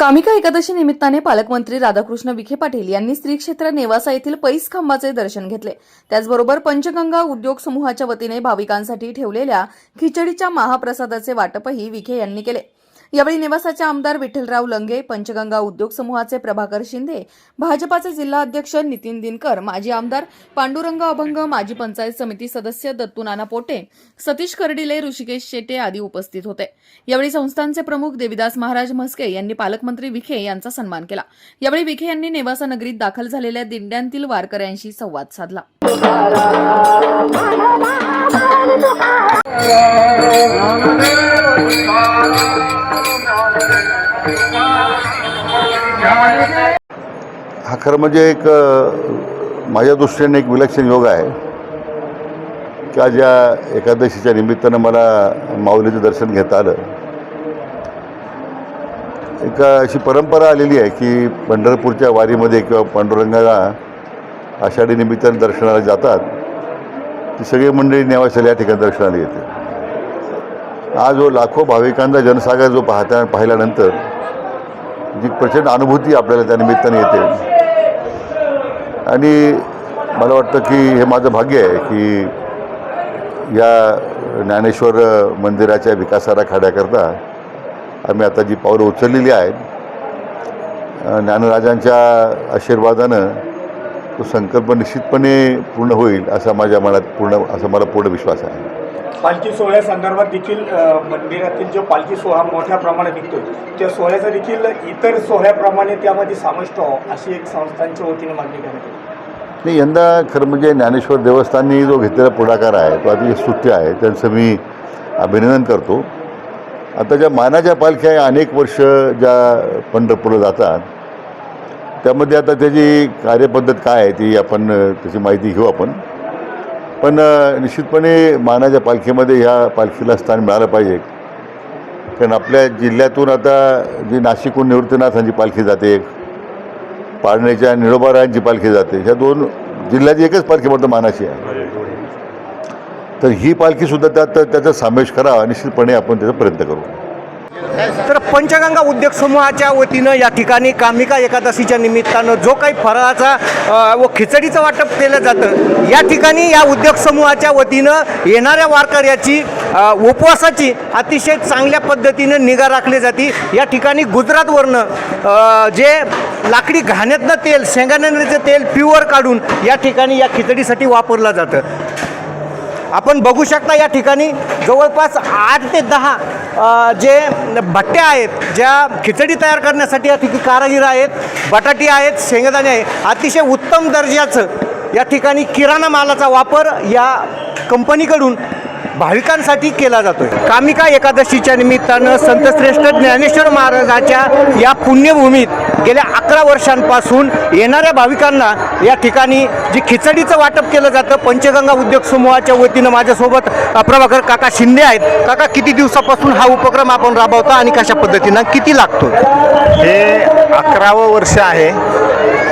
कामिका एकादशी निमित्ताने पालकमंत्री राधाकृष्ण विखे पाटील यांनी श्री क्षेत्र नेवासा येथील पैस खांबाचे दर्शन घेतले. त्याचबरोबर पंचगंगा उद्योग समूहाच्या वतीने भाविकांसाठी ठेवलेल्या खिचडीच्या महाप्रसादाचे वाटपही विखे यांनी केले. यावेळी नेवासाचे आमदार विठ्ठलराव लंगे पंचगंगा उद्योग समूहाचे प्रभाकर शिंदे भाजपाचे जिल्हा अध्यक्ष नितीन दिनकर माजी आमदार पांडुरंग अभंग माजी पंचायत समिती सदस्य दत्तू नाना पोटे सतीश कर्डिले ऋषिकेश शेटे आदी उपस्थित होते. यावेळी संस्थांचे प्रमुख देविदास महाराज म्हस्के यांनी पालकमंत्री विखे यांचा सन्मान केला. यावेळी विखे यांनी नेवासा नगरीत दाखल झालेल्या दिंड्यांतील वारकऱ्यांशी संवाद साधला. हा खरं म्हणजे एक माझ्या दृष्टीने एक विलक्षण योग आहे. की आज या एकादशीच्या निमित्तानं मला माऊलीचं दर्शन घेता आलं. एक अशी परंपरा आलेली आहे की पंढरपूरच्या वारीमध्ये किंवा पांडुरंगाला आषाढी निमित्ताने दर्शनाला जातात. ती सगळी मंडळी नेवाशाला या ठिकाणी दर्शनाला येते. आज जो लाखो भाविकांचा जनसागर जो पाहता पाहिल्यानंतर जी प्रचंड अनुभूती आपल्याला त्या निमित्ताने येते. आणि मला वाटतं की हे माझं भाग्य आहे की या ज्ञानेश्वर मंदिराच्या विकासाला खाड्याकरता आम्ही आता जी पावलं उचललेली आहेत ज्ञानराजांच्या आशीर्वादानं तो संकल्प निश्चितपणे पूर्ण होईल असा माझ्या मनात पूर्ण असा मला पूर्ण विश्वास आहे. पालखी सोहळ्यासंदर्भात देखील मंदिरातील जो पालखी सोहळा मोठ्या प्रमाणात निघतोय त्या सोहळ्याचा देखील इतर सोहळ्याप्रमाणे त्यामध्ये समाविष्ट व्हावं अशी एक संस्थांच्या वतीने मागणी करण्यात येते. नाही यंदा खरं म्हणजे ज्ञानेश्वर देवस्थाननी जो घेतलेला पुढाकार आहे तो अतिशय स्तुत्य आहे त्यांचं मी अभिनंदन करतो. आता ज्या मानाच्या पालख्या अनेक वर्ष ज्या पंढरपूरला जातात त्यामध्ये आता त्याची कार्यपद्धत काय आहे ती आपण त्याची माहिती घेऊ आपण. पण निश्चितपणे मानाच्या पालखीमध्ये ह्या पालखीला स्थान मिळालं पाहिजे. कारण आपल्या जिल्ह्यातून आता जी नाशिकहून निवृत्तीनाथांची पालखी जाते पाळण्याच्या निळोबारायांची पालखी जाते ह्या दोन जिल्ह्याची एकच पालखी म्हणतो मानाची आहे. तर ही पालखीसुद्धा त्यात त्याचा समावेश करावा निश्चितपणे आपण त्याचा प्रयत्न करू. तर पंचगंगा उद्योग समूहाच्या वतीनं या ठिकाणी कामिका एकादशीच्या निमित्तानं जो काही फराळाचा व खिचडीचं वाटप केलं जातं या ठिकाणी या उद्योग समूहाच्या वतीनं येणाऱ्या वारकऱ्याची उपवासाची अतिशय चांगल्या पद्धतीनं निगा राखली जाते. या ठिकाणी गुजरातवरनं जे लाकडी घाण्यातनं तेल शेंगाण्याचं तेल प्युअर काढून या ठिकाणी या खिचडीसाठी वापरलं जातं. आपण बघू शकता या ठिकाणी जवळपास आठ ते दहा जे भट्ट्या आहेत ज्या खिचडी तयार करण्यासाठी या ठिकाणी कारागीर आहेत बटाटी आहेत शेंगदाणे आहे अतिशय उत्तम दर्जाचं या ठिकाणी किराणा मालाचा वापर या कंपनीकडून भाविकांसाठी केला जातोय. कामिका एकादशीच्या निमित्तानं संतश्रेष्ठ ज्ञानेश्वर महाराजाच्या या पुण्यभूमीत गेल्या अकरा वर्षांपासून येणाऱ्या भाविकांना या ठिकाणी जी खिचडीचं वाटप केलं जातं पंचगंगा उद्योग समूहाच्या वतीनं माझ्यासोबत प्रभाकर काका शिंदे आहेत. काका किती दिवसापासून हा उपक्रम आपण राबवतो आणि कशा पद्धतीनं किती लागतो हे अकरावं वर्ष आहे.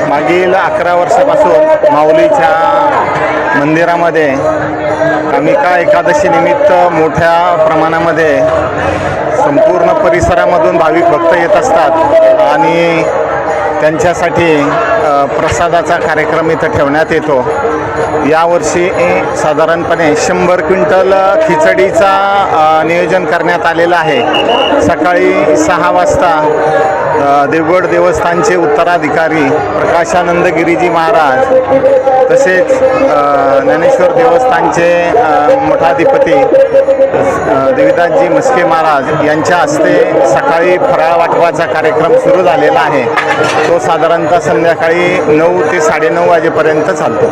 मागील अकरा वर्षापासून माऊलीच्या मंदिरामध्ये कामिका एकादशी निमित्त मोठ्या प्रमाणामध्ये संपूर्ण परिसरामधून भाविक भक्त येत असतात आणि त्यांच्यासाठी प्रसादाचा कार्यक्रम इथं ठेवण्यात येतो. यावर्षी साधारणपणे शंभर क्विंटल खिचडीचा नियोजन करण्यात आलेलं आहे. सकाळी सहा वाजता देवगड देवस्थानचे उत्तराधिकारी प्रकाशानंद गिरीजी महाराज तसेच ज्ञानेश्वर देवस्थानचे मठाधिपती अ, देविदासजी म्हस्के महाराज यांच्या हस्ते सकाळी फराळ वाटपाचा कार्यक्रम सुरू झालेला आहे. तो साधारणतः संध्याकाळी नऊ ते साडेनऊ वाजेपर्यंत चालतो.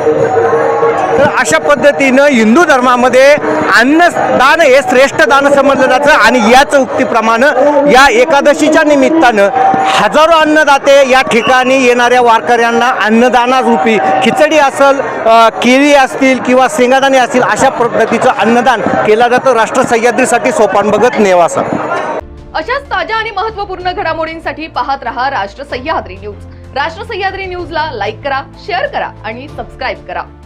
तर अशा पद्धतीनं हिंदू धर्मामध्ये अन्नदान हे श्रेष्ठ दान समजलं जातं आणि याच उक्तीप्रमाणे या एकादशीच्या निमित्तानं हजारो अन्नदाते या ठिकाणी येणाऱ्या वारकऱ्यांना अन्नदानारूपी खिचडी असं अ, केळी असतील किंवा शेंगादाणे असतील अशा पद्धतीचं अन्नदान केलं जातं. राष्ट्र सह्याद्रीसाठी सोपान बघत नेवासा अशाच ताज्या आणि महत्त्वपूर्ण घडामोडींसाठी पाहत रहा राष्ट्र सह्याद्री न्यूज. राष्ट्र सह्याद्री न्यूजला लाईक करा शेअर करा आणि सबस्क्राईब करा.